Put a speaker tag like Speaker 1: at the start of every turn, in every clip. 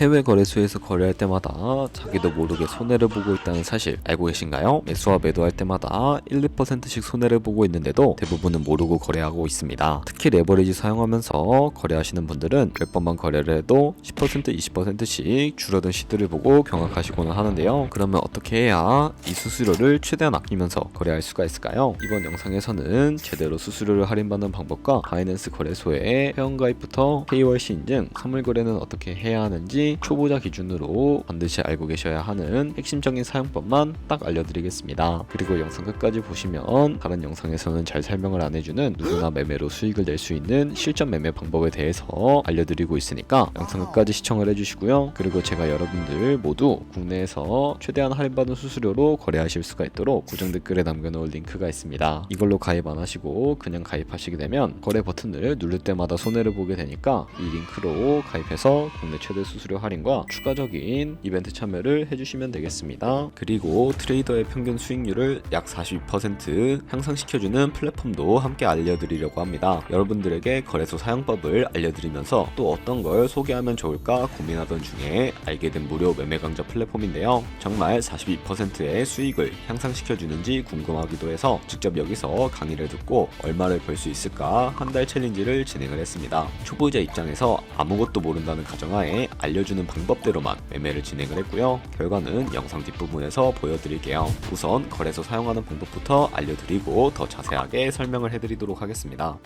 Speaker 1: 해외 거래소에서 거래할 때마다 자기도 모르게 손해를 보고 있다는 사실 알고 계신가요? 매수와 매도할 때마다 1, 2%씩 손해를 보고 있는데도 대부분은 모르고 거래하고 있습니다. 특히 레버리지 사용하면서 거래하시는 분들은 몇 번만 거래를 해도 10% 20%씩 줄어든 시드를 보고 경악하시고는 하는데요. 그러면 어떻게 해야 이 수수료를 최대한 아끼면서 거래할 수가 있을까요? 이번 영상에서는 제대로 수수료를 할인받는 방법과 바이낸스 거래소의 회원가입부터 KYC 인증, 선물 거래는 어떻게 해야 하는지 초보자 기준으로 반드시 알고 계셔야 하는 핵심적인 사용법만 딱 알려드리겠습니다. 그리고 영상 끝까지 보시면 다른 영상에서는 잘 설명을 안 해주는 누구나 매매로 수익을 낼 수 있는 실전 매매 방법에 대해서 알려드리고 있으니까 영상 끝까지 시청을 해주시고요. 그리고 제가 여러분들 모두 국내에서 최대한 할인받은 수수료로 거래하실 수가 있도록 고정 댓글에 남겨놓을 링크가 있습니다. 이걸로 가입 안 하시고 그냥 가입하시게 되면 거래 버튼을 누를 때마다 손해를 보게 되니까 이 링크로 가입해서 국내 최대 수수료 할인과 추가적인 이벤트 참여를 해주시면 되겠습니다. 그리고 트레이더의 평균 수익률을 약42% 향상시켜주는 플랫폼도 함께 알려드리려고 합니다. 여러분들에게 거래소 사용법을 알려드리면서 또 어떤 걸 소개하면 좋을까 고민하던 중에 알게 된 무료 매매 강좌 플랫폼인데요. 정말 42%의 수익을 향상시켜주는지 궁금하기도 해서 직접 여기서 강의를 듣고 얼마를 벌 수 있을까 한 달 챌린지를 진행을 했습니다. 초보자 입장에서 아무것도 모른다는 가정하에 알려 주는 방법대로만 매매를 진행을 했고요. 결과는 영상 뒷부분에서 보여드릴게요. 우선 거래소 사용하는 방법부터 알려드리고 더 자세하게 설명을 해드리도록 하겠습니다.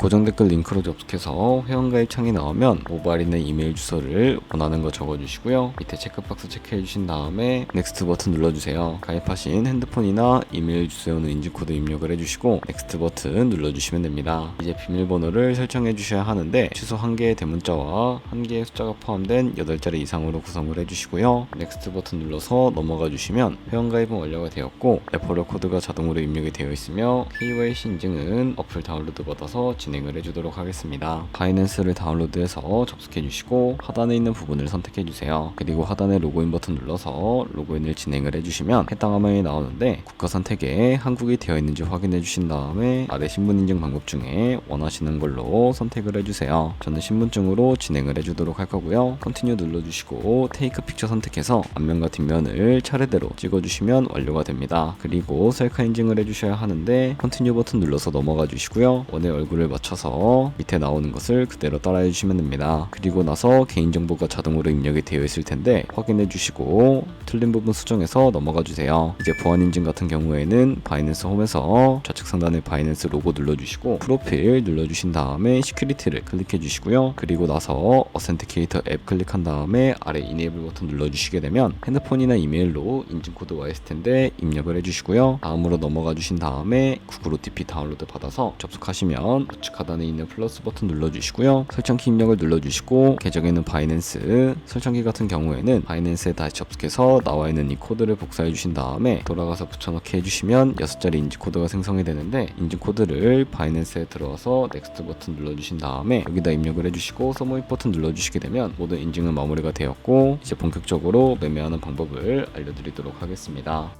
Speaker 1: 고정 댓글 링크로 접속해서 회원가입 창이 나오면 모바일이나 이메일 주소를 원하는 거 적어주시고요. 밑에 체크박스 체크해 주신 다음에 넥스트 버튼 눌러주세요. 가입하신 핸드폰이나 이메일 주소에는 인증코드 입력을 해주시고 넥스트 버튼 눌러주시면 됩니다. 이제 비밀번호를 설정해 주셔야 하는데 주소 한 개의 대문자와 한 개의 숫자가 포함된 8자리 이상으로 구성을 해주시고요. 넥스트 버튼 눌러서 넘어가 주시면 회원가입은 완료가 되었고 레퍼럴 코드가 자동으로 입력이 되어 있으며 KYC 인증은 어플 다운로드 받아서 진 행을 해주도록 하겠습니다. 바이낸스를 다운로드해서 접속해 주시고 하단에 있는 부분을 선택해 주세요. 그리고 하단에 로그인 버튼 눌러서 로그인을 진행을 해주시면 해당 화면이 나오는데 국가 선택에 한국이 되어 있는지 확인해 주신 다음에 아래 신분 인증 방법 중에 원하시는 걸로 선택을 해주세요. 저는 신분증으로 진행을 해주도록 할 거고요. 컨티뉴 눌러주시고 테이크 픽처 선택해서 앞면과 뒷면을 차례대로 찍어주시면 완료가 됩니다. 그리고 셀카 인증을 해주셔야 하는데 컨티뉴 버튼 눌러서 넘어가 주시고요. 원의 얼굴을 맞춰서 밑에 나오는 것을 그대로 따라해 주시면 됩니다. 그리고 나서 개인정보가 자동으로 입력이 되어 있을 텐데 확인해 주시고 틀린 부분 수정해서 넘어가 주세요. 이제 보안 인증 같은 경우에는 바이낸스 홈에서 좌측 상단에 바이낸스 로고 눌러주시고 프로필 눌러주신 다음에 시큐리티를 클릭해 주시고요. 그리고 나서 어센티케이터 앱 클릭한 다음에 아래 이네이블 버튼 눌러주시게 되면 핸드폰이나 이메일로 인증코드 와 있을 텐데 입력을 해주시고요. 다음으로 넘어가 주신 다음에 구글 OTP 다운로드 받아서 접속하시면 우측 하단에 있는 플러스 버튼 눌러주시고요. 설정키 입력을 눌러주시고 계정에는 바이낸스 설정키 같은 경우에는 바이낸스에 다시 접속해서 나와 있는 이 코드를 복사해 주신 다음에 돌아가서 붙여넣기 해주시면 6자리 인증 코드가 생성이 되는데 인증 코드를 바이낸스에 들어와서 넥스트 버튼 눌러주신 다음에 여기다 입력을 해주시고 서브밋 버튼 눌러주시게 되면 모든 인증은 마무리가 되었고 이제 본격적으로 매매하는 방법을 알려드리도록 하겠습니다.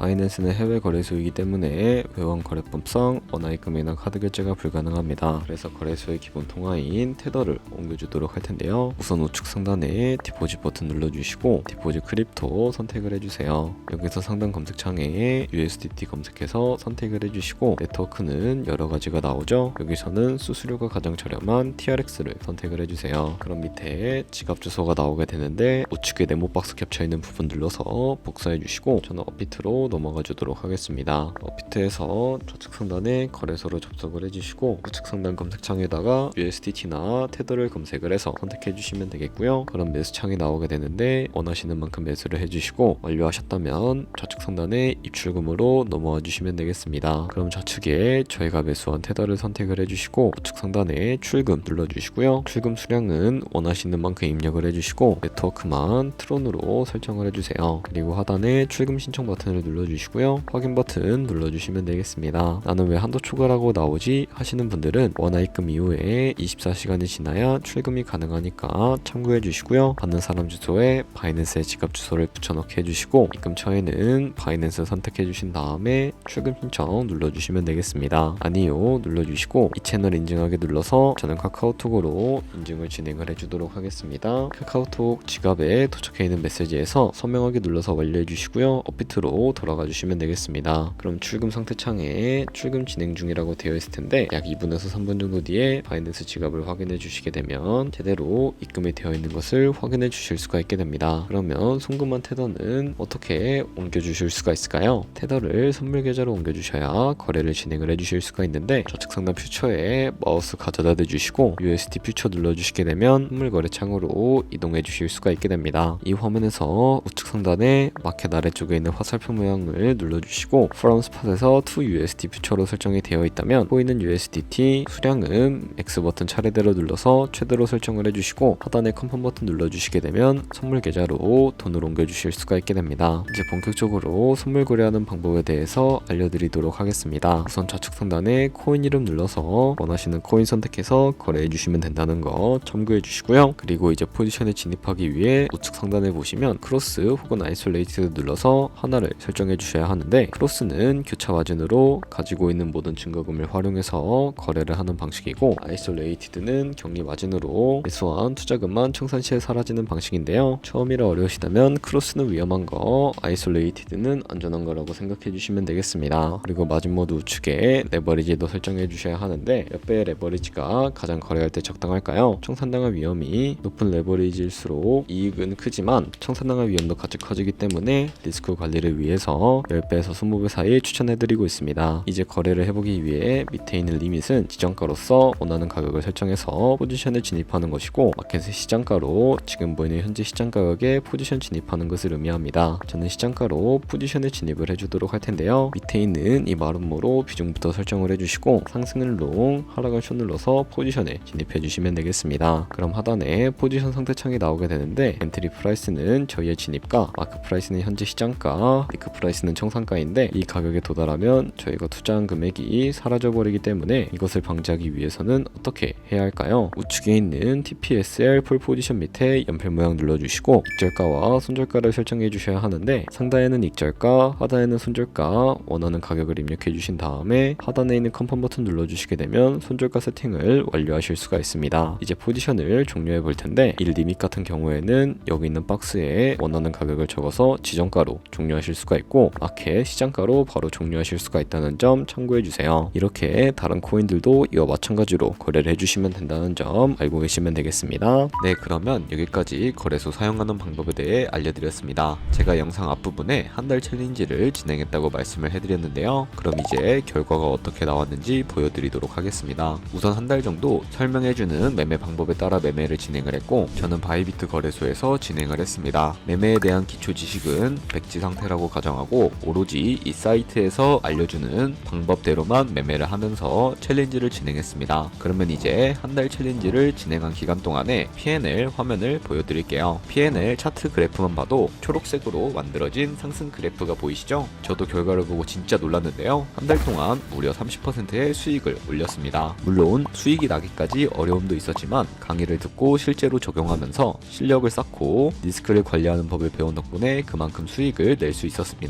Speaker 1: 바이낸스는 해외 거래소이기 때문에 회원 거래법상 원화입금이나 카드 결제가 불가능합니다. 그래서 거래소의 기본 통화인 테더를 옮겨주도록 할 텐데요. 우선 우측 상단에 디포짓 버튼 눌러주시고 디포짓 크립토 선택을 해주세요. 여기서 상단 검색창에 USDT 검색해서 선택을 해주시고 네트워크는 여러 가지가 나오죠. 여기서는 수수료가 가장 저렴한 TRX를 선택을 해주세요. 그럼 밑에 지갑 주소가 나오게 되는데 우측에 네모 박스 겹쳐 있는 부분 눌러서 복사해 주시고 저는 업비트로 넘어가 주도록 하겠습니다. 업비트에서 좌측 상단에 거래소로 접속을 해주시고 우측 상단 검색창에다가 USDT나 테더를 검색을 해서 선택해 주시면 되겠고요. 그럼 매수 창이 나오게 되는데 원하시는 만큼 매수를 해주시고 완료하셨다면 좌측 상단에 입출금으로 넘어와 주시면 되겠습니다. 그럼 좌측에 저희가 매수한 테더를 선택을 해주시고 우측 상단에 출금 눌러주시고요. 출금 수량은 원하시는 만큼 입력을 해주시고 네트워크만 트론으로 설정을 해주세요. 그리고 하단에 출금 신청 버튼을 눌러 눌러주시고요. 확인 버튼 눌러주시면 되겠습니다. 나는 왜 한도 초과라고 나오지 하시는 분들은 원화입금 이후에 24시간이 지나야 출금이 가능하니까 참고해 주시고요. 받는 사람 주소에 바이낸스의 지갑 주소를 붙여넣기 해주시고 입금처에는 바이낸스 선택해 주신 다음에 출금 신청 눌러주시면 되겠습니다. 아니요 눌러주시고 이 채널 인증하게 눌러서 저는 카카오톡으로 인증을 진행을 해주도록 하겠습니다. 카카오톡 지갑에 도착해 있는 메시지에서 선명하게 눌러서 완료해 주시고요. 업비트로 돌아 가 주시면 되겠습니다. 그럼 출금 상태 창에 출금 진행 중이라고 되어 있을 텐데 약 2분에서 3분 정도 뒤에 바이낸스 지갑을 확인해 주시게 되면 제대로 입금이 되어 있는 것을 확인해 주실 수가 있게 됩니다. 그러면 송금한 테더는 어떻게 옮겨 주실 수가 있을까요? 테더를 선물 계좌로 옮겨 주셔야 거래를 진행을 해 주실 수가 있는데 좌측 상단 퓨처에 마우스 가져다 대 주시고 USD 퓨처 눌러 주시게 되면 선물 거래 창으로 이동해 주실 수가 있게 됩니다. 이 화면에서 우측 상단에 마켓 아래쪽에 있는 화살표 모양 을 눌러 주시고 from spot에서 to USD 퓨처로 설정이 되어 있다면 보이는 USDT 수량은 X 버튼 차례대로 눌러서 최대로 설정을 해주시고 하단에 컨펌 버튼 눌러주시게 되면 선물 계좌로 돈을 옮겨주실 수가 있게 됩니다. 이제 본격적으로 선물 거래하는 방법에 대해서 알려드리도록 하겠습니다. 우선 좌측 상단에 코인 이름 눌러서 원하시는 코인 선택해서 거래해 주시면 된다는 거 참고해 주시고요. 그리고 이제 포지션에 진입하기 위해 우측 상단에 보시면 크로스 혹은 아이솔레이트 눌러서 하나를 설정 해 주셔야 하는데 크로스는 교차 마진으로 가지고 있는 모든 증거금을 활용해서 거래를 하는 방식이고 아이솔레이티드는 격리 마진으로 매수한 투자금만 청산 시에 사라지는 방식인데요. 처음이라 어려우시다면 크로스는 위험한 거, 아이솔레이티드는 안전한 거라고 생각해 주시면 되겠습니다. 그리고 마진 모드 우측에 레버리지도 설정해 주셔야 하는데 몇 배의 레버리지가 가장 거래할 때 적당할까요? 청산당할 위험이 높은 레버리지일수록 이익은 크지만 청산당할 위험도 같이 커지기 때문에 리스크 관리를 위해서 10배에서 20배 사이 추천해드리고 있습니다. 이제 거래를 해보기 위해 밑에 있는 리밋은 지정가로서 원하는 가격을 설정해서 포지션에 진입하는 것이고 마켓의 시장가로 지금 보이는 현재 시장 가격에 포지션 진입하는 것을 의미합니다. 저는 시장가로 포지션에 진입을 해주도록 할 텐데요. 밑에 있는 이 마름모로 비중부터 설정을 해주시고 상승을 롱, 하락을 숏 눌러서 포지션에 진입해 주시면 되겠습니다. 그럼 하단에 포지션 상태 창이 나오게 되는데 엔트리 프라이스는 저희의 진입가, 마크 프라이스는 현재 시장가, 리크 프라이스는 청산가인데 이 가격에 도달하면 저희가 투자한 금액이 사라져 버리기 때문에 이것을 방지하기 위해서는 어떻게 해야 할까요? 우측에 있는 TPSL 풀 포지션 밑에 연필 모양 눌러주시고 익절가와 손절가를 설정해 주셔야 하는데 상단에는 익절가, 하단에는 손절가 원하는 가격을 입력해 주신 다음에 하단에 있는 컨펌 버튼 눌러주시게 되면 손절가 세팅을 완료하실 수가 있습니다. 이제 포지션을 종료해 볼 텐데 이 리밋 같은 경우에는 여기 있는 박스에 원하는 가격을 적어서 지정가로 종료하실 수가 있고 마켓 시장가로 바로 종료하실 수가 있다는 점 참고해 주세요. 이렇게 다른 코인들도 이와 마찬가지로 거래를 해주시면 된다는 점 알고 계시면 되겠습니다. 네, 그러면 여기까지 거래소 사용하는 방법에 대해 알려드렸습니다. 제가 영상 앞부분에 한 달 챌린지를 진행했다고 말씀을 해드렸는데요. 그럼 이제 결과가 어떻게 나왔는지 보여드리도록 하겠습니다. 우선 한 달 정도 설명해주는 매매 방법에 따라 매매를 진행을 했고 저는 바이비트 거래소에서 진행을 했습니다. 매매에 대한 기초 지식은 백지 상태라고 가정하고 오로지 이 사이트에서 알려주는 방법대로만 매매를 하면서 챌린지를 진행했습니다. 그러면 이제 한 달 챌린지를 진행한 기간 동안에 P&L 화면을 보여드릴게요. P&L 차트 그래프만 봐도 초록색으로 만들어진 상승 그래프가 보이시죠? 저도 결과를 보고 진짜 놀랐는데요. 한 달 동안 무려 30%의 수익을 올렸습니다. 물론 수익이 나기까지 어려움도 있었지만 강의를 듣고 실제로 적용하면서 실력을 쌓고 리스크를 관리하는 법을 배운 덕분에 그만큼 수익을 낼 수 있었습니다.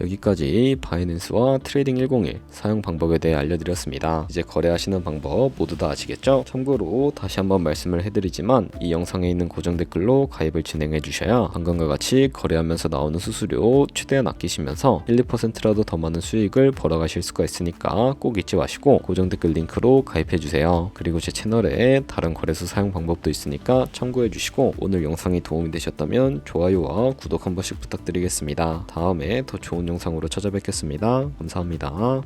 Speaker 1: 여기까지 바이낸스와 트레이딩 101 사용 방법에 대해 알려드렸습니다. 이제 거래하시는 방법 모두 다 아시겠죠? 참고로 다시 한번 말씀을 해드리지만 이 영상에 있는 고정 댓글로 가입을 진행해 주셔야 방금과 같이 거래하면서 나오는 수수료 최대한 아끼시면서 1, 2%라도 더 많은 수익을 벌어가실 수가 있으니까 꼭 잊지 마시고 고정 댓글 링크로 가입해 주세요. 그리고 제 채널에 다른 거래소 사용 방법도 있으니까 참고해 주시고 오늘 영상이 도움이 되셨다면 좋아요와 구독 한 번씩 부탁드리겠습니다. 다음에 더 좋은 영상으로 찾아뵙겠습니다. 감사합니다.